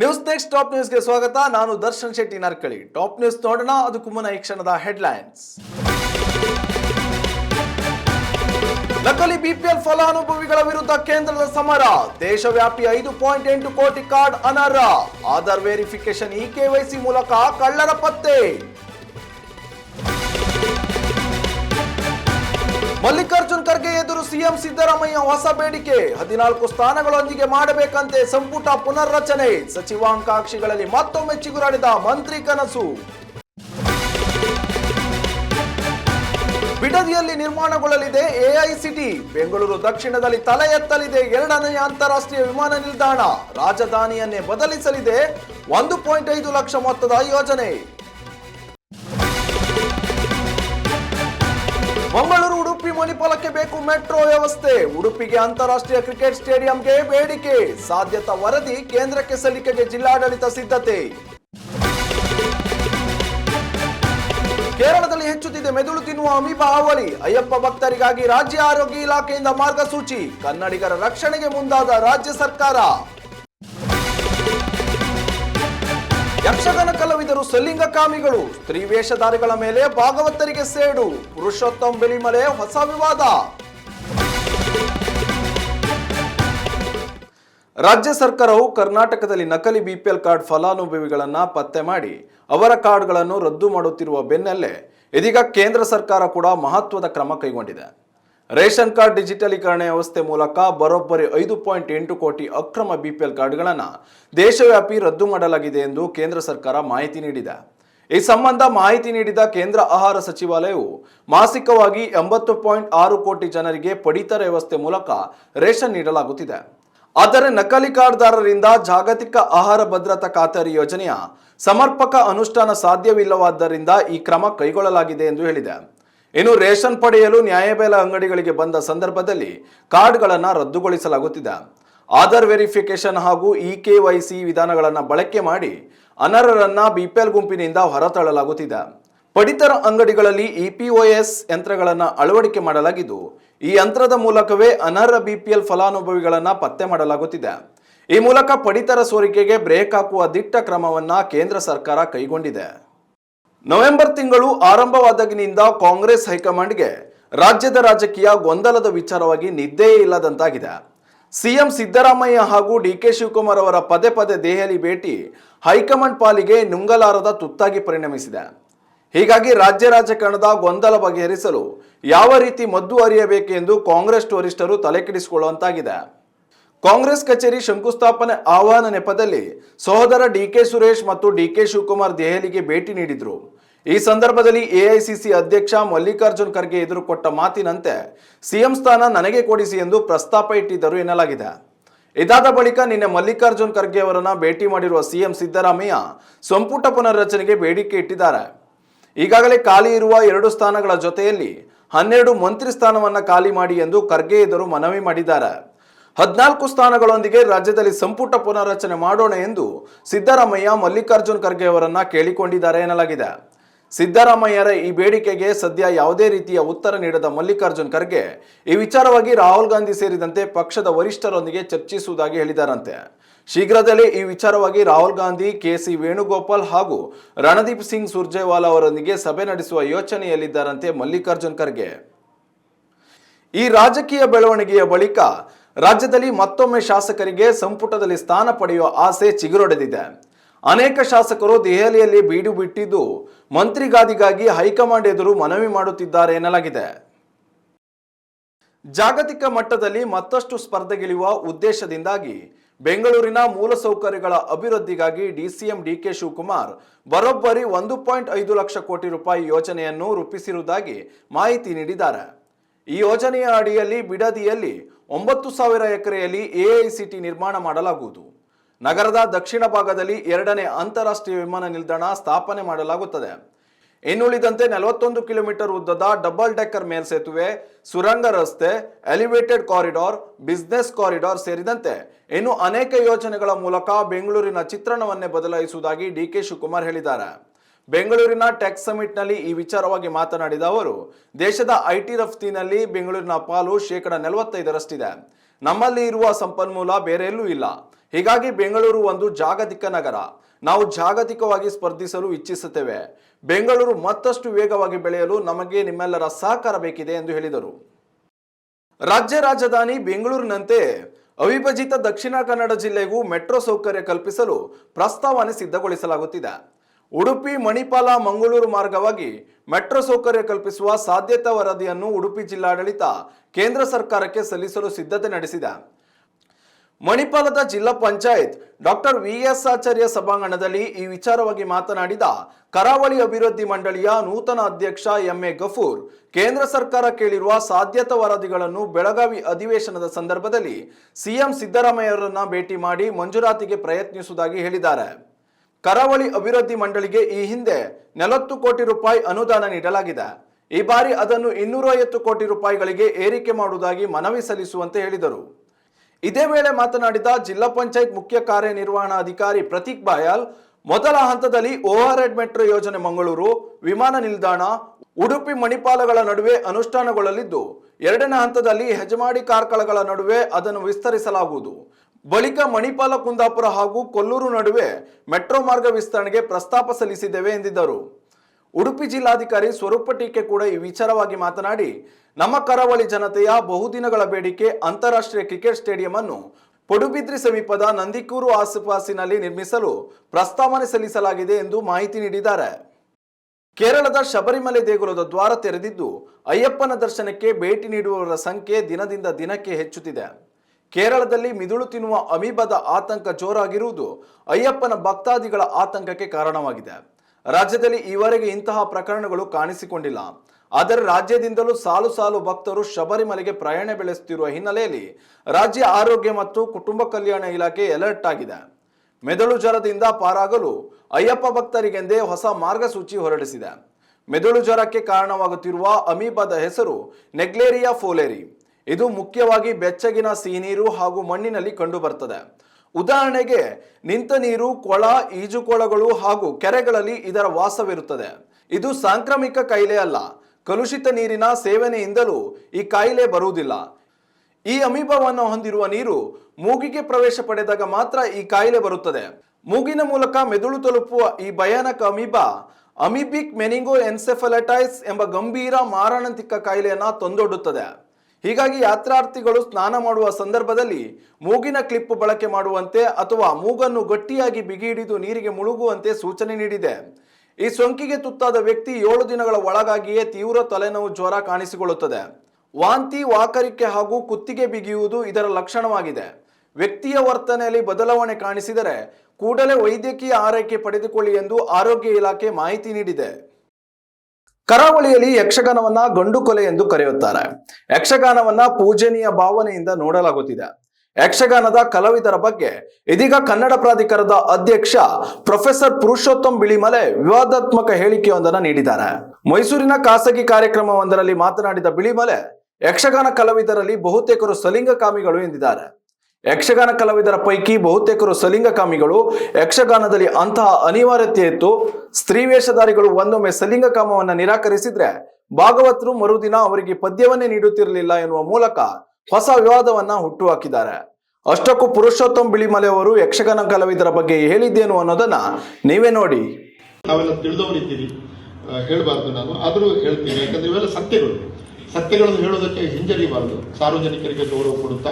News next top ನ್ಯೂಸ್ಗೆ ಸ್ವಾಗತ. ನಾನು ದರ್ಶನ್ ಶೆಟ್ಟಿ ನರ್ಕಳಿ. ಟಾಪ್ ನ್ಯೂಸ್ ನೋಡೋಣ ಅದಕ್ಕೂ ಮುನ್ನ ಈ ಕ್ಷಣದ ಹೆಡ್ಲೈನ್ಸ್. ನಕಲಿ ಬಿಪಿಎಲ್ ಫಲಾನುಭವಿಗಳ ವಿರುದ್ಧ ಕೇಂದ್ರದ ಸಮರ. ದೇಶವ್ಯಾಪಿ ಐದು ಪಾಯಿಂಟ್ ಎಂಟು ಕೋಟಿ ಕಾರ್ಡ್ ಅನರ್ಹ. ಆಧಾರ್ ವೆರಿಫಿಕೇಶನ್ ಇ ಕೆವೈಸಿ ಮೂಲಕ ಕಳ್ಳರ ಪತ್ತೆ. ಮಲ್ಲಿಕಾರ್ಜುನ್ ಖರ್ಗೆ ಎದುರು ಸಿಎಂ ಸಿದ್ದರಾಮಯ್ಯ ಹೊಸ ಬೇಡಿಕೆ. ಹದಿನಾಲ್ಕು ಸ್ಥಾನಗಳೊಂದಿಗೆ ಮಾಡಬೇಕಂತೆ ಸಂಪುಟ ಪುನರ್ರಚನೆ. ಸಚಿವಾಂಕಾಂಕ್ಷಿಗಳಲ್ಲಿ ಮತ್ತೊಮ್ಮೆ ಚಿಗುರಾಡಿದ ಮಂತ್ರಿ ಕನಸು. ಬಿಡದಿಯಲ್ಲಿ ನಿರ್ಮಾಣಗೊಳ್ಳಲಿದೆ ಎಐಸಿಟಿ ಬೆಂಗಳೂರು ದಕ್ಷಿಣದಲ್ಲಿ ತಲೆ ಎತ್ತಲಿದೆ ಎರಡನೆಯ ಅಂತಾರಾಷ್ಟ್ರೀಯ ವಿಮಾನ ನಿಲ್ದಾಣ. ರಾಜಧಾನಿಯನ್ನೇ ಬದಲಿಸಲಿದೆ ಒಂದು ಪಾಯಿಂಟ್ ಐದು ಲಕ್ಷ ಮೊತ್ತದ ಯೋಜನೆ. ಮಂಗಳೂರು ಮಣಿಪಾಲಕ್ಕೆ ಬೇಕು ಮೆಟ್ರೋ ವ್ಯವಸ್ಥೆ. ಉಡುಪಿಗೆ ಅಂತಾರಾಷ್ಟ್ರೀಯ ಕ್ರಿಕೆಟ್ ಸ್ಟೇಡಿಯಂಗೆ ಬೇಡಿಕೆ. ಸಾಧ್ಯತಾ ವರದಿ ಕೇಂದ್ರಕ್ಕೆ ಸಲ್ಲಿಕೆಗೆ ಜಿಲ್ಲಾಡಳಿತ ಸಿದ್ಧತೆ. ಕೇರಳದಲ್ಲಿ ಹೆಚ್ಚುತ್ತಿದೆ ಮೆದುಳು ತಿನ್ನುವ ಅಮೀಬಾ ಹಾವಳಿ. ಅಯ್ಯಪ್ಪ ಭಕ್ತರಿಗಾಗಿ ರಾಜ್ಯ ಆರೋಗ್ಯ ಇಲಾಖೆಯಿಂದ ಮಾರ್ಗಸೂಚಿ. ಕನ್ನಡಿಗರ ರಕ್ಷಣೆಗೆ ಮುಂದಾದ ರಾಜ್ಯ ಸರ್ಕಾರ. ಯಕ್ಷಗಾನ ಕಲಾವಿದರು ಸಲಿಂಗಕಾಮಿಗಳು ಸ್ತ್ರೀ ವೇಷಧಾರಿಗಳ ಮೇಲೆ ಭಾಗವತರಿಗೆ ಸೇಡು, ಪುರುಷೋತ್ತಮ್ ಬೆಲಿಮಲೆ ಹೊಸ ವಿವಾದ. ರಾಜ್ಯ ಸರ್ಕಾರವು ಕರ್ನಾಟಕದಲ್ಲಿ ನಕಲಿ ಬಿಪಿಎಲ್ ಕಾರ್ಡ್ ಫಲಾನುಭವಿಗಳನ್ನ ಪತ್ತೆ ಮಾಡಿ, ಅವರ ಕಾರ್ಡ್ಗಳನ್ನು ರದ್ದು ಮಾಡುತ್ತಿರುವ ಬೆನ್ನಲ್ಲೇ ಇದೀಗ ಕೇಂದ್ರ ಸರ್ಕಾರ ಕೂಡ ಮಹತ್ವದ ಕ್ರಮ ಕೈಗೊಂಡಿದೆ. ರೇಷನ್ ಕಾರ್ಡ್ ಡಿಜಿಟಲೀಕರಣ ವ್ಯವಸ್ಥೆ ಮೂಲಕ ಬರೋಬ್ಬರಿ ಐದು ಪಾಯಿಂಟ್ ಎಂಟು ಕೋಟಿ ಅಕ್ರಮ ಬಿಪಿಎಲ್ ಕಾರ್ಡ್ಗಳನ್ನು ದೇಶವ್ಯಾಪಿ ರದ್ದು ಮಾಡಲಾಗಿದೆ ಎಂದು ಕೇಂದ್ರ ಸರ್ಕಾರ ಮಾಹಿತಿ ನೀಡಿದೆ. ಈ ಸಂಬಂಧ ಮಾಹಿತಿ ನೀಡಿದ ಕೇಂದ್ರ ಆಹಾರ ಸಚಿವಾಲಯವು ಮಾಸಿಕವಾಗಿ ಎಂಬತ್ತು ಪಾಯಿಂಟ್ ಆರು ಕೋಟಿ ಜನರಿಗೆ ಪಡಿತರ ವ್ಯವಸ್ಥೆ ಮೂಲಕ ರೇಷನ್ ನೀಡಲಾಗುತ್ತಿದೆ. ಆದರೆ ನಕಲಿ ಕಾರ್ಡ್ದಾರರಿಂದ ಜಾಗತಿಕ ಆಹಾರ ಭದ್ರತಾ ಖಾತರಿ ಯೋಜನೆಯ ಸಮರ್ಪಕ ಅನುಷ್ಠಾನ ಸಾಧ್ಯವಿಲ್ಲವಾದ್ದರಿಂದ ಈ ಕ್ರಮ ಕೈಗೊಳ್ಳಲಾಗಿದೆ ಎಂದು ಹೇಳಿದೆ. ಇನ್ನು ರೇಷನ್ ಪಡೆಯಲು ನ್ಯಾಯಬೆಲ ಅಂಗಡಿಗಳಿಗೆ ಬಂದ ಸಂದರ್ಭದಲ್ಲಿ ಕಾರ್ಡ್ಗಳನ್ನು ರದ್ದುಗೊಳಿಸಲಾಗುತ್ತಿದೆ. ಆಧಾರ್ ವೆರಿಫಿಕೇಶನ್ ಹಾಗೂ ಇ ಕೆ ವೈ ಸಿ ವಿಧಾನಗಳನ್ನು ಬಳಕೆ ಮಾಡಿ ಅನರ್ಹರನ್ನ ಬಿಪಿಎಲ್ ಗುಂಪಿನಿಂದ ಹೊರತಳ್ಳಲಾಗುತ್ತಿದೆ. ಪಡಿತರ ಅಂಗಡಿಗಳಲ್ಲಿ ಇಪಿಒಎಸ್ ಯಂತ್ರಗಳನ್ನು ಅಳವಡಿಕೆ ಮಾಡಲಾಗಿದ್ದು, ಈ ಯಂತ್ರದ ಮೂಲಕವೇ ಅನರ್ಹ ಬಿಪಿಎಲ್ ಫಲಾನುಭವಿಗಳನ್ನು ಪತ್ತೆ ಮಾಡಲಾಗುತ್ತಿದೆ. ಈ ಮೂಲಕ ಪಡಿತರ ಸೋರಿಕೆಗೆ ಬ್ರೇಕ್ ಹಾಕುವ ದಿಟ್ಟ ಕ್ರಮವನ್ನು ಕೇಂದ್ರ ಸರ್ಕಾರ ಕೈಗೊಂಡಿದೆ. ನವೆಂಬರ್ ತಿಂಗಳು ಆರಂಭವಾದಾಗಿನಿಂದ ಕಾಂಗ್ರೆಸ್ ಹೈಕಮಾಂಡ್ಗೆ ರಾಜ್ಯದ ರಾಜಕೀಯ ಗೊಂದಲದ ವಿಚಾರವಾಗಿ ನಿದ್ದೆಯೇ ಇಲ್ಲದಂತಾಗಿದೆ. ಸಿಎಂ ಸಿದ್ದರಾಮಯ್ಯ ಹಾಗೂ ಡಿಕೆ ಶಿವಕುಮಾರ್ ಅವರ ಪದೇ ಪದೇ ದೆಹಲಿ ಭೇಟಿ ಹೈಕಮಾಂಡ್ ಪಾಲಿಗೆ ನುಂಗಲಾರದ ತುತ್ತಾಗಿ ಪರಿಣಮಿಸಿದೆ. ಹೀಗಾಗಿ ರಾಜ್ಯ ರಾಜಕಾರಣದ ಗೊಂದಲ ಬಗೆಹರಿಸಲು ಯಾವ ರೀತಿ ಮದ್ದು ಅರಿಯಬೇಕು ಎಂದು ಕಾಂಗ್ರೆಸ್ ವರಿಷ್ಠರು ತಲೆಕೆಡಿಸಿಕೊಳ್ಳುವಂತಾಗಿದೆ. ಕಾಂಗ್ರೆಸ್ ಕಚೇರಿ ಶಂಕುಸ್ಥಾಪನೆ ಆಹ್ವಾನ ನೆಪದಲ್ಲಿ ಸಹೋದರ ಡಿಕೆ ಸುರೇಶ್ ಮತ್ತು ಡಿಕೆ ಶಿವಕುಮಾರ್ ದೆಹಲಿಗೆ ಭೇಟಿ ನೀಡಿದ್ರು. ಈ ಸಂದರ್ಭದಲ್ಲಿ ಎಐಸಿಸಿ ಅಧ್ಯಕ್ಷ ಮಲ್ಲಿಕಾರ್ಜುನ್ ಖರ್ಗೆ ಎದುರು ಕೊಟ್ಟ ಮಾತಿನಂತೆ ಸಿಎಂ ಸ್ಥಾನ ನನಗೆ ಕೊಡಿಸಿ ಎಂದು ಪ್ರಸ್ತಾಪ ಇಟ್ಟಿದ್ದರು ಎನ್ನಲಾಗಿದೆ. ಇದಾದ ಬಳಿಕ ನಿನ್ನೆ ಮಲ್ಲಿಕಾರ್ಜುನ್ ಖರ್ಗೆ ಅವರನ್ನ ಭೇಟಿ ಮಾಡಿರುವ ಸಿಎಂ ಸಿದ್ದರಾಮಯ್ಯ ಸಂಪುಟ ಪುನರ್ರಚನೆಗೆ ಬೇಡಿಕೆ ಇಟ್ಟಿದ್ದಾರೆ. ಈಗಾಗಲೇ ಖಾಲಿ ಇರುವ ಎರಡು ಸ್ಥಾನಗಳ ಜೊತೆಯಲ್ಲಿ ಹನ್ನೆರಡು ಮಂತ್ರಿ ಸ್ಥಾನವನ್ನ ಖಾಲಿ ಮಾಡಿ ಎಂದು ಖರ್ಗೆ ಎದುರು ಮನವಿ ಮಾಡಿದ್ದಾರೆ. ಹದಿನಾಲ್ಕು ಸ್ಥಾನಗಳೊಂದಿಗೆ ರಾಜ್ಯದಲ್ಲಿ ಸಂಪುಟ ಪುನರ್ರಚನೆ ಮಾಡೋಣ ಎಂದು ಸಿದ್ದರಾಮಯ್ಯ ಮಲ್ಲಿಕಾರ್ಜುನ್ ಖರ್ಗೆ ಅವರನ್ನ ಕೇಳಿಕೊಂಡಿದ್ದಾರೆ ಎನ್ನಲಾಗಿದೆ. ಸಿದ್ದರಾಮಯ್ಯರ ಈ ಬೇಡಿಕೆಗೆ ಸದ್ಯ ಯಾವುದೇ ರೀತಿಯ ಉತ್ತರ ನೀಡದ ಮಲ್ಲಿಕಾರ್ಜುನ್ ಖರ್ಗೆ ಈ ವಿಚಾರವಾಗಿ ರಾಹುಲ್ ಗಾಂಧಿ ಸೇರಿದಂತೆ ಪಕ್ಷದ ವರಿಷ್ಠರೊಂದಿಗೆ ಚರ್ಚಿಸುವುದಾಗಿ ಹೇಳಿದಾರಂತೆ. ಶೀಘ್ರದಲ್ಲೇ ಈ ವಿಚಾರವಾಗಿ ರಾಹುಲ್ ಗಾಂಧಿ, ಕೆ ಸಿ ವೇಣುಗೋಪಾಲ್ ಹಾಗೂ ರಣದೀಪ್ ಸಿಂಗ್ ಸುರ್ಜೇವಾಲಾ ಅವರೊಂದಿಗೆ ಸಭೆ ನಡೆಸುವ ಯೋಚನೆಯಲ್ಲಿದ್ದಾರಂತೆ ಮಲ್ಲಿಕಾರ್ಜುನ್ ಖರ್ಗೆ. ಈ ರಾಜಕೀಯ ಬೆಳವಣಿಗೆಯ ಬಳಿಕ ರಾಜ್ಯದಲ್ಲಿ ಮತ್ತೊಮ್ಮೆ ಶಾಸಕರಿಗೆ ಸಂಪುಟದಲ್ಲಿ ಸ್ಥಾನ ಪಡೆಯುವ ಆಸೆ ಚಿಗುರೊಡೆದಿದೆ. ಅನೇಕ ಶಾಸಕರು ದೆಹಲಿಯಲ್ಲಿ ಬೀಡು ಬಿಟ್ಟಿದ್ದು ಮಂತ್ರಿಗಾದಿಗಾಗಿ ಹೈಕಮಾಂಡ್ ಎದುರು ಮನವಿ ಮಾಡುತ್ತಿದ್ದಾರೆ ಎನ್ನಲಾಗಿದೆ. ಜಾಗತಿಕ ಮಟ್ಟದಲ್ಲಿ ಮತ್ತಷ್ಟು ಸ್ಪರ್ಧೆಗಿಳಿಯುವ ಉದ್ದೇಶದಿಂದಾಗಿ ಬೆಂಗಳೂರಿನ ಮೂಲಸೌಕರ್ಯಗಳ ಅಭಿವೃದ್ಧಿಗಾಗಿ ಡಿಸಿಎಂ ಡಿಕೆ ಶಿವಕುಮಾರ್ ಬರೋಬ್ಬರಿ ಒಂದು ಪಾಯಿಂಟ್ ಐದು ಲಕ್ಷ ಕೋಟಿ ರೂಪಾಯಿ ಯೋಜನೆಯನ್ನು ರೂಪಿಸಿರುವುದಾಗಿ ಮಾಹಿತಿ ನೀಡಿದ್ದಾರೆ. ಈ ಯೋಜನೆಯ ಅಡಿಯಲ್ಲಿ ಬಿಡದಿಯಲ್ಲಿ ಒಂಬತ್ತು ಸಾವಿರ ಎಕರೆಯಲ್ಲಿ ಎಐಸಿಟಿ ನಿರ್ಮಾಣ ಮಾಡಲಾಗುವುದು. ನಗರದ ದಕ್ಷಿಣ ಭಾಗದಲ್ಲಿ ಎರಡನೇ ಅಂತಾರಾಷ್ಟ್ರೀಯ ವಿಮಾನ ನಿಲ್ದಾಣ ಸ್ಥಾಪನೆ ಮಾಡಲಾಗುತ್ತದೆ. ಇನ್ನುಳಿದಂತೆ ನಲವತ್ತೊಂದು ಕಿಲೋಮೀಟರ್ ಉದ್ದದ ಡಬಲ್ ಡೆಕ್ಕರ್ ಮೇಲ್ಸೇತುವೆ, ಸುರಂಗ ರಸ್ತೆ, ಎಲಿವೇಟೆಡ್ ಕಾರಿಡಾರ್, ಬಿಸ್ನೆಸ್ ಕಾರಿಡಾರ್ ಸೇರಿದಂತೆ ಇನ್ನು ಅನೇಕ ಯೋಜನೆಗಳ ಮೂಲಕ ಬೆಂಗಳೂರಿನ ಚಿತ್ರಣವನ್ನೇ ಬದಲಾಯಿಸುವುದಾಗಿ ಡಿ ಕೆ ಶಿವಕುಮಾರ್ ಹೇಳಿದ್ದಾರೆ. ಬೆಂಗಳೂರಿನ ಟೆಕ್ ಸಮಿಟ್ನಲ್ಲಿ ಈ ವಿಚಾರವಾಗಿ ಮಾತನಾಡಿದ ಅವರು, ದೇಶದ ಐಟಿ ರಫ್ತಿನಲ್ಲಿ ಬೆಂಗಳೂರಿನ ಪಾಲು ಶೇಕಡ ನಲವತ್ತೈದರಷ್ಟಿದೆ. ನಮ್ಮಲ್ಲಿ ಇರುವ ಸಂಪನ್ಮೂಲ ಬೇರೆಲ್ಲೂ ಇಲ್ಲ. ಹೀಗಾಗಿ ಬೆಂಗಳೂರು ಒಂದು ಜಾಗತಿಕ ನಗರ. ನಾವು ಜಾಗತಿಕವಾಗಿ ಸ್ಪರ್ಧಿಸಲು ಇಚ್ಛಿಸುತ್ತೇವೆ. ಬೆಂಗಳೂರು ಮತ್ತಷ್ಟು ವೇಗವಾಗಿ ಬೆಳೆಯಲು ನಮಗೆ ನಿಮ್ಮೆಲ್ಲರ ಸಹಕಾರ ಬೇಕಿದೆ ಎಂದು ಹೇಳಿದರು. ರಾಜ್ಯ ರಾಜಧಾನಿ ಬೆಂಗಳೂರಿನಂತೆ ಅವಿಭಜಿತ ದಕ್ಷಿಣ ಕನ್ನಡ ಜಿಲ್ಲೆಗೂ ಮೆಟ್ರೋ ಸೌಕರ್ಯ ಕಲ್ಪಿಸಲು ಪ್ರಸ್ತಾವನೆ ಸಿದ್ಧಗೊಳಿಸಲಾಗುತ್ತಿದೆ. ಉಡುಪಿ, ಮಣಿಪಾಲ, ಮಂಗಳೂರು ಮಾರ್ಗವಾಗಿ ಮೆಟ್ರೋ ಸೌಕರ್ಯ ಕಲ್ಪಿಸುವ ಸಾಧ್ಯತಾ ವರದಿಯನ್ನು ಉಡುಪಿ ಜಿಲ್ಲಾಡಳಿತ ಕೇಂದ್ರ ಸರ್ಕಾರಕ್ಕೆ ಸಲ್ಲಿಸಲು ಸಿದ್ಧತೆ ನಡೆಸಿದೆ. ಮಣಿಪಾಲದ ಜಿಲ್ಲಾ panchayat doctor V S Acharya ಸಭಾಂಗಣದಲ್ಲಿ ಈ ವಿಚಾರವಾಗಿ ಮಾತನಾಡಿದ ಕರಾವಳಿ ಅಭಿವೃದ್ಧಿ ಮಂಡಳಿಯ ನೂತನ ಅಧ್ಯಕ್ಷ ಎಂ ಎ ಗಫೂರ್, ಕೇಂದ್ರ ಸರ್ಕಾರ ಕೇಳಿರುವ ಸಾಧ್ಯತಾ ವರದಿಗಳನ್ನು ಬೆಳಗಾವಿ ಅಧಿವೇಶನದ ಸಂದರ್ಭದಲ್ಲಿ ಸಿಎಂ ಸಿದ್ದರಾಮಯ್ಯವರನ್ನ ಭೇಟಿ ಮಾಡಿ ಮಂಜೂರಾತಿಗೆ ಪ್ರಯತ್ನಿಸುವುದಾಗಿ ಹೇಳಿದ್ದಾರೆ. ಕರಾವಳಿ ಅಭಿವೃದ್ಧಿ ಮಂಡಳಿಗೆ ಈ ಹಿಂದೆ ನಲವತ್ತು ಕೋಟಿ ರೂಪಾಯಿ ಅನುದಾನ ನೀಡಲಾಗಿದೆ. ಈ ಬಾರಿ ಅದನ್ನು ಇನ್ನೂರ ಐವತ್ತು ಕೋಟಿ ರೂಪಾಯಿಗಳಿಗೆ ಏರಿಕೆ ಮಾಡುವುದಾಗಿ ಮನವಿ ಸಲ್ಲಿಸುವಂತೆ ಹೇಳಿದರು. ಇದೇ ವೇಳೆ ಮಾತನಾಡಿದ ಜಿಲ್ಲಾ ಪಂಚಾಯತ್ ಮುಖ್ಯ ಕಾರ್ಯನಿರ್ವಹಣಾಧಿಕಾರಿ ಪ್ರತೀಕ್ ಬಾಯಾಲ್, ಮೊದಲ ಹಂತದಲ್ಲಿ ಓವರ್ ಹೆಡ್ ಮೆಟ್ರೋ ಯೋಜನೆ ಮಂಗಳೂರು, ವಿಮಾನ ನಿಲ್ದಾಣ, ಉಡುಪಿ ಮಣಿಪಾಲಗಳ ನಡುವೆ ಅನುಷ್ಠಾನಗೊಳ್ಳಲಿದ್ದು, ಎರಡನೇ ಹಂತದಲ್ಲಿ ಹೆಜಮಾಡಿ ಕಾರ್ಕಳಗಳ ನಡುವೆ ಅದನ್ನು ವಿಸ್ತರಿಸಲಾಗುವುದು. ಬಳಿಕ ಮಣಿಪಾಲ, ಕುಂದಾಪುರ ಹಾಗೂ ಕೊಲ್ಲೂರು ನಡುವೆ ಮೆಟ್ರೋ ಮಾರ್ಗ ವಿಸ್ತರಣೆಗೆ ಪ್ರಸ್ತಾಪ ಸಲ್ಲಿಸಿದ್ದೇವೆ ಎಂದಿದ್ದರು. ಉಡುಪಿ ಜಿಲ್ಲಾಧಿಕಾರಿ ಸ್ವರೂಪ ಟೀಕೆ ಕೂಡ ಈ ವಿಚಾರವಾಗಿ ಮಾತನಾಡಿ, ನಮ್ಮ ಕರಾವಳಿ ಜನತೆಯ ಬಹುದಿನಗಳ ಬೇಡಿಕೆ ಅಂತಾರಾಷ್ಟ್ರೀಯ ಕ್ರಿಕೆಟ್ ಸ್ಟೇಡಿಯಂ ಅನ್ನು ಪಡುಬಿದ್ರಿ ಸಮೀಪದ ನಂದಿಕೂರು ಆಸುಪಾಸಿನಲ್ಲಿ ನಿರ್ಮಿಸಲು ಪ್ರಸ್ತಾವನೆ ಸಲ್ಲಿಸಲಾಗಿದೆ ಎಂದು ಮಾಹಿತಿ ನೀಡಿದ್ದಾರೆ. ಕೇರಳದ ಶಬರಿಮಲೆ ದೇಗುಲದ ದ್ವಾರ ತೆರೆದಿದ್ದು, ಅಯ್ಯಪ್ಪನ ದರ್ಶನಕ್ಕೆ ಭೇಟಿ ನೀಡುವವರ ಸಂಖ್ಯೆ ದಿನದಿಂದ ದಿನಕ್ಕೆ ಹೆಚ್ಚುತ್ತಿದೆ. ಕೇರಳದಲ್ಲಿ ಮಿದುಳು ತಿನ್ನುವ ಅಮೀಬದ ಆತಂಕ ಜೋರಾಗಿರುವುದು ಅಯ್ಯಪ್ಪನ ಭಕ್ತಾದಿಗಳ ಆತಂಕಕ್ಕೆ ಕಾರಣವಾಗಿದೆ. ರಾಜ್ಯದಲ್ಲಿ ಈವರೆಗೆ ಇಂತಹ ಪ್ರಕರಣಗಳು ಕಾಣಿಸಿಕೊಂಡಿಲ್ಲ. ಆದರೆ ರಾಜ್ಯದಿಂದಲೂ ಸಾಲು ಸಾಲು ಭಕ್ತರು ಶಬರಿಮಲೆಗೆ ಪ್ರಯಾಣ ಬೆಳೆಸುತ್ತಿರುವ ಹಿನ್ನೆಲೆಯಲ್ಲಿ ರಾಜ್ಯ ಆರೋಗ್ಯ ಮತ್ತು ಕುಟುಂಬ ಕಲ್ಯಾಣ ಇಲಾಖೆ ಅಲರ್ಟ್ ಆಗಿದೆ. ಮೆದುಳು ಜ್ವರದಿಂದ ಪಾರಾಗಲು ಅಯ್ಯಪ್ಪ ಭಕ್ತರಿಗೆಂದೇ ಹೊಸ ಮಾರ್ಗಸೂಚಿ ಹೊರಡಿಸಿದೆ. ಮೆದುಳು ಜ್ವರಕ್ಕೆ ಕಾರಣವಾಗುತ್ತಿರುವ ಅಮೀಬಾದ ಹೆಸರು ನೆಗ್ಲೇರಿಯಾ ಫೋಲೇರಿ. ಇದು ಮುಖ್ಯವಾಗಿ ಬೆಚ್ಚಗಿನ ಸಿಹಿನೀರು ಹಾಗೂ ಮಣ್ಣಿನಲ್ಲಿ ಕಂಡುಬರ್ತದೆ. ಉದಾಹರಣೆಗೆ, ನಿಂತ ನೀರು, ಕೊಳ, ಈಜುಕೊಳಗಳು ಹಾಗೂ ಕೆರೆಗಳಲ್ಲಿ ಇದರ ವಾಸವಿರುತ್ತದೆ. ಇದು ಸಾಂಕ್ರಾಮಿಕ ಕಾಯಿಲೆ ಅಲ್ಲ. ಕಲುಷಿತ ನೀರಿನ ಸೇವನೆಯಿಂದಲೂ ಈ ಕಾಯಿಲೆ ಬರುವುದಿಲ್ಲ. ಈ ಅಮೀಬವನ್ನು ಹೊಂದಿರುವ ನೀರು ಮೂಗಿಗೆ ಪ್ರವೇಶ ಪಡೆದಾಗ ಮಾತ್ರ ಈ ಕಾಯಿಲೆ ಬರುತ್ತದೆ. ಮೂಗಿನ ಮೂಲಕ ಮೆದುಳು ತಲುಪುವ ಈ ಭಯಾನಕ ಅಮೀಬಾ, ಅಮಿಬಿಕ್ ಮೆನಿಂಗೋ ಎನ್ಸೆಫಲಟೈಸ್ ಎಂಬ ಗಂಭೀರ ಮಾರಣಾಂತಿಕ ಕಾಯಿಲೆಯನ್ನು ತಂದೊಡ್ಡುತ್ತದೆ. ಹೀಗಾಗಿ ಯಾತ್ರಾರ್ಥಿಗಳು ಸ್ನಾನ ಮಾಡುವ ಸಂದರ್ಭದಲ್ಲಿ ಮೂಗಿನ ಕ್ಲಿಪ್ ಬಳಕೆ ಮಾಡುವಂತೆ ಅಥವಾ ಮೂಗನ್ನು ಗಟ್ಟಿಯಾಗಿ ಬಿಗಿ ಹಿಡಿದು ನೀರಿಗೆ ಮುಳುಗುವಂತೆ ಸೂಚನೆ ನೀಡಿದೆ. ಈ ಸೋಂಕಿಗೆ ತುತ್ತಾದ ವ್ಯಕ್ತಿ ಏಳು ದಿನಗಳ ಒಳಗಾಗಿಯೇ ತೀವ್ರ ತಲೆನೋವು ಜ್ವರ ಕಾಣಿಸಿಕೊಳ್ಳುತ್ತದೆ. ವಾಂತಿ, ವಾಕರಿಕೆ ಹಾಗೂ ಕುತ್ತಿಗೆ ಬಿಗಿಯುವುದು ಇದರ ಲಕ್ಷಣವಾಗಿದೆ. ವ್ಯಕ್ತಿಯ ವರ್ತನೆಯಲ್ಲಿ ಬದಲಾವಣೆ ಕಾಣಿಸಿದರೆ ಕೂಡಲೇ ವೈದ್ಯಕೀಯ ಆರೈಕೆ ಪಡೆದುಕೊಳ್ಳಿ ಎಂದು ಆರೋಗ್ಯ ಇಲಾಖೆ ಮಾಹಿತಿ ನೀಡಿದೆ. ಕರಾವಳಿಯಲ್ಲಿ ಯಕ್ಷಗಾನವನ್ನ ಗಂಡು ಕೊಲೆ ಎಂದು ಕರೆಯುತ್ತಾರೆ. ಯಕ್ಷಗಾನವನ್ನ ಪೂಜನೀಯ ಭಾವನೆಯಿಂದ ನೋಡಲಾಗುತ್ತಿದೆ. ಯಕ್ಷಗಾನದ ಕಲಾವಿದರ ಬಗ್ಗೆ ಇದೀಗ ಕನ್ನಡ ಪ್ರಾಧಿಕಾರದ ಅಧ್ಯಕ್ಷ ಪ್ರೊಫೆಸರ್ ಪುರುಷೋತ್ತಮ್ ಬಿಳಿಮಲೆ ವಿವಾದಾತ್ಮಕ ಹೇಳಿಕೆಯೊಂದನ್ನು ನೀಡಿದ್ದಾರೆ. ಮೈಸೂರಿನ ಖಾಸಗಿ ಕಾರ್ಯಕ್ರಮವೊಂದರಲ್ಲಿ ಮಾತನಾಡಿದ ಬಿಳಿಮಲೆ, ಯಕ್ಷಗಾನ ಕಲಾವಿದರಲ್ಲಿ ಬಹುತೇಕರು ಸಲಿಂಗಕಾಮಿಗಳು ಎಂದಿದ್ದಾರೆ. ಯಕ್ಷಗಾನ ಕಲಾವಿದರ ಪೈಕಿ ಬಹುತೇಕರು ಸಲಿಂಗಕಾಮಿಗಳು. ಯಕ್ಷಗಾನದಲ್ಲಿ ಅಂತಹ ಅನಿವಾರ್ಯತೆ ಇತ್ತು. ಸ್ತ್ರೀ ವೇಷಧಾರಿಗಳು ಒಂದೊಮ್ಮೆ ಸಲಿಂಗಕಾಮವನ್ನು ನಿರಾಕರಿಸಿದ್ರೆ ಭಾಗವತರು ಮರುದಿನ ಅವರಿಗೆ ಪದ್ಯವನ್ನೇ ನೀಡುತ್ತಿರಲಿಲ್ಲ ಎನ್ನುವ ಮೂಲಕ ಹೊಸ ವಿವಾದವನ್ನ ಹುಟ್ಟುಹಾಕಿದ್ದಾರೆ. ಅಷ್ಟಕ್ಕೂ ಪುರುಷೋತ್ತಮ್ ಬಿಳಿಮಲೆ ಅವರು ಯಕ್ಷಗಾನ ಕಲಾವಿದರ ಬಗ್ಗೆ ಹೇಳಿದ್ದೇನು ಅನ್ನೋದನ್ನ ನೀವೇ ನೋಡಿ. ನಾವೆಲ್ಲ ಹೇಳಬಾರ್ದು ನಾನು. ಆದರೂ ಹೇಳ್ತೀನಿ. ಯಾಕಂದ್ರೆ ಇವೆಲ್ಲ ಸತ್ಯಗಳು. ಸತ್ಯಗಳನ್ನು ಹೇಳೋದಕ್ಕೆ ಹಿಂಜರಿಬಾರ್ದು. ಸಾರ್ವಜನಿಕರಿಗೆ ಗೌರವ ಕೊಡುತ್ತಾ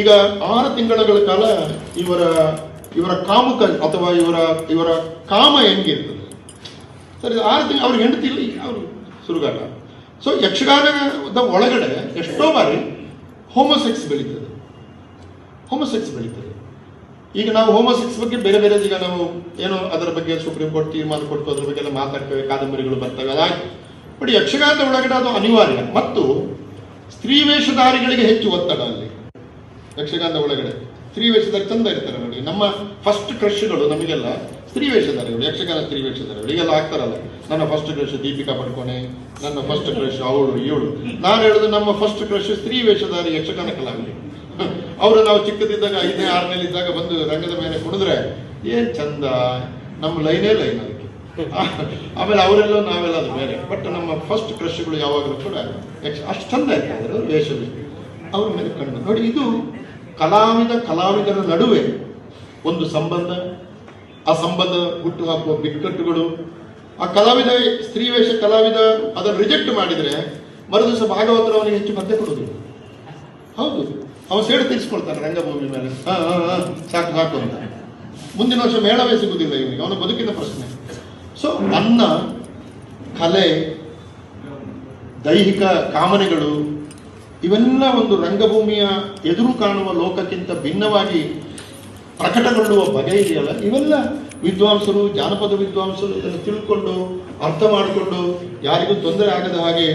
ಈಗ ಆರು ತಿಂಗಳ ಕಾಲ ಇವರ ಇವರ ಕಾಮುಕ ಅಥವಾ ಇವರ ಇವರ ಕಾಮ ಹೆಂಗಿರ್ತದೆ? ಸರಿ, ಆರು ತಿಂಗಳು ಅವ್ರಿಗೆ ಹೆಂಡತಿ ಇಲ್ಲ ಅವರು ಸುರುಗಾಲ ಸೊ ಯಕ್ಷಗಾನದ ಒಳಗಡೆ ಎಷ್ಟೋ ಬಾರಿ ಹೋಮೋಸೆಕ್ಸ್ ಬೆಳೀತದೆ. ಹೋಮೋಸೆಕ್ಸ್ ಬೆಳೀತದೆ. ಈಗ ನಾವು ಹೋಮೋಸೆಕ್ಸ್ ಬಗ್ಗೆ ಬೇರೆ ಬೇರೆ ಈಗ ನಾವು ಏನು ಅದರ ಬಗ್ಗೆ ಸುಪ್ರೀಂ ಕೋರ್ಟ್ ತೀರ್ಮಾನ ಕೊಟ್ಟು ಅದ್ರ ಬಗ್ಗೆ ಎಲ್ಲ ಮಾತಾಡ್ತೇವೆ, ಕಾದಂಬರಿಗಳು ಬರ್ತವೆ, ಅದಾಯ್ತು. ಬಟ್ ಯಕ್ಷಗಾನದ ಒಳಗಡೆ ಅದು ಅನಿವಾರ್ಯ. ಮತ್ತು ಸ್ತ್ರೀ ವೇಷಧಾರಿಗಳಿಗೆ ಹೆಚ್ಚು ಒತ್ತಡ ಅಲ್ಲಿ. ಯಕ್ಷಗಾನದ ಒಳಗಡೆ. ಸ್ತ್ರೀ ವೇಷದಲ್ಲಿ ಚಂದ ಇರ್ತಾರೆ ನೋಡಿ. ನಮ್ಮ ಫಸ್ಟ್ ಕ್ರಶ್ಗಳು ನಮಗೆಲ್ಲ ಸ್ತ್ರೀ ವೇಷಧಾರಿಗಳು ಯಕ್ಷಗಾನ ಸ್ತ್ರೀ ವೇಷಧಾರಿಗಳು ಈಗೆಲ್ಲ ಆಗ್ತಾರಲ್ಲ. ನನ್ನ ಫಸ್ಟ್ ಕ್ರಶ್ ದೀಪಿಕಾ ಪಡ್ಕೊಣೆ, ನನ್ನ ಫಸ್ಟ್ ಕ್ರಶ್ ಅವಳು, ಇವಳು. ನಾನು ಹೇಳುದು ನಮ್ಮ ಫಸ್ಟ್ ಕ್ರಶ್ ಸ್ತ್ರೀ ವೇಷಧಾರಿ ಯಕ್ಷಗಾನ ಕಲಾವಿದರು ಅವರು ನಾವು ಚಿಕ್ಕದಿದ್ದಾಗ ಐದನೇ, ಆರನೇಲಿ ಇದ್ದಾಗ ಬಂದು ರಂಗದ ಮೇಲೆ ಕುಣಿದ್ರೆ, ಏನ್ ಚಂದ, ನಮ್ಮ ಲೈನೇ ಲೈನ್ ಅದಕ್ಕೆ. ಆಮೇಲೆ ಅವರೆಲ್ಲ ನಾವೆಲ್ಲ ಅದು ಬೇರೆ ಬಟ್ ನಮ್ಮ ಫಸ್ಟ್ ಕ್ರಶ್ಗಳು ಯಾವಾಗಲೂ ಕೂಡ ಅಷ್ಟು ಚಂದ ಇರ್ತಾರೆ. ವೇಷ ಅವ್ರ ಮೇಲೆ ಕಣ್ಣು. ನೋಡಿ, ಇದು ಕಲಾವಿದ ಕಲಾವಿದರ ನಡುವೆ ಒಂದು ಸಂಬಂಧ, ಆ ಸಂಬಂಧ ಹುಟ್ಟು ಹಾಕುವ ಬಿಕ್ಕಟ್ಟುಗಳು. ಆ ಕಲಾವಿದ, ಸ್ತ್ರೀ ವೇಷ ಕಲಾವಿದ, ಅದನ್ನು ರಿಜೆಕ್ಟ್ ಮಾಡಿದ್ರೆ ಮರುದಿವಸ ಭಾಗವತರು ಅವನಿಗೆ ಹೆಚ್ಚು ಪದ್ಯ ಕೊಡೋದಿಲ್ಲ ಹೌದು. ಅವನು ಸೇಡು ತೀರಿಸ್ಕೊಳ್ತಾನೆ ರಂಗಭೂಮಿ ಮೇಲೆ. ಹಾ ಹಾ ಸಾಕು ಸಾಕು ಅಂತ. ಮುಂದಿನ ವರ್ಷ ಮೇಳವೇ ಸಿಗುವುದಿಲ್ಲ ಇವನಿಗೆ. ಅವನ ಬದುಕಿನ ಪ್ರಶ್ನೆ. ಸೊ ಅನ್ನ ಕಲೆ, ದೈಹಿಕ ಕಾಮನೆಗಳು ಇವೆಲ್ಲ ಒಂದು ರಂಗಭೂಮಿಯ ಎದುರು ಕಾಣುವ ಲೋಕಕ್ಕಿಂತ ಭಿನ್ನವಾಗಿ ಪ್ರಕಟಗೊಳ್ಳುವ ಬಗೆ ಇದೆಯಲ್ಲ? ಇವೆಲ್ಲ ವಿದ್ವಾಂಸರು, ಜಾನಪದ ವಿದ್ವಾಂಸರು ಇದನ್ನು ತಿಳ್ಕೊಂಡು, ಅರ್ಥ ಮಾಡಿಕೊಂಡು ಯಾರಿಗೂ ತೊಂದರೆ ಆಗದ ಹಾಗೆ,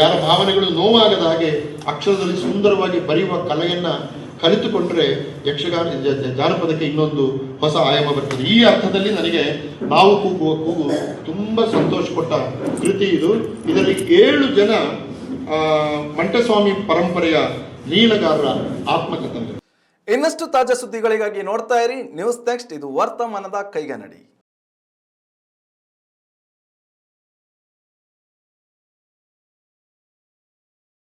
ಯಾರ ಭಾವನೆಗಳು ನೋವಾಗದ ಹಾಗೆ ಅಕ್ಷರದಲ್ಲಿ ಸುಂದರವಾಗಿ ಬರೆಯುವ ಕಲೆಯನ್ನು ಕಲಿತುಕೊಂಡ್ರೆ ಯಕ್ಷಗಾನ ಜಾನಪದಕ್ಕೆ ಇನ್ನೊಂದು ಹೊಸ ಆಯಾಮ ಬರ್ತದೆ. ಈ ಅರ್ಥದಲ್ಲಿ ನನಗೆ ನಾವು ಕೂಗುವ, ಕೂಗು ತುಂಬ ಸಂತೋಷ ಕೊಟ್ಟ ಕೃತಿ ಇದು. ಇದರಲ್ಲಿ ಏಳು ಜನ ಮಂಟಸ್ವಾಮಿ ಪರಂಪರೆಯ ನೀಲಗಾರರ ಆತ್ಮಕಥನ ಇನ್ನಷ್ಟು ತಾಜಾ ಸುದ್ದಿಗಳಿಗಾಗಿ ನೋಡ್ತಾ ಇರಿ. ನ್ಯೂಸ್ ನೆಕ್ಸ್ಟ್ ಇದು ವರ್ತಮಾನದ ಕೈಗನ್ನಡಿ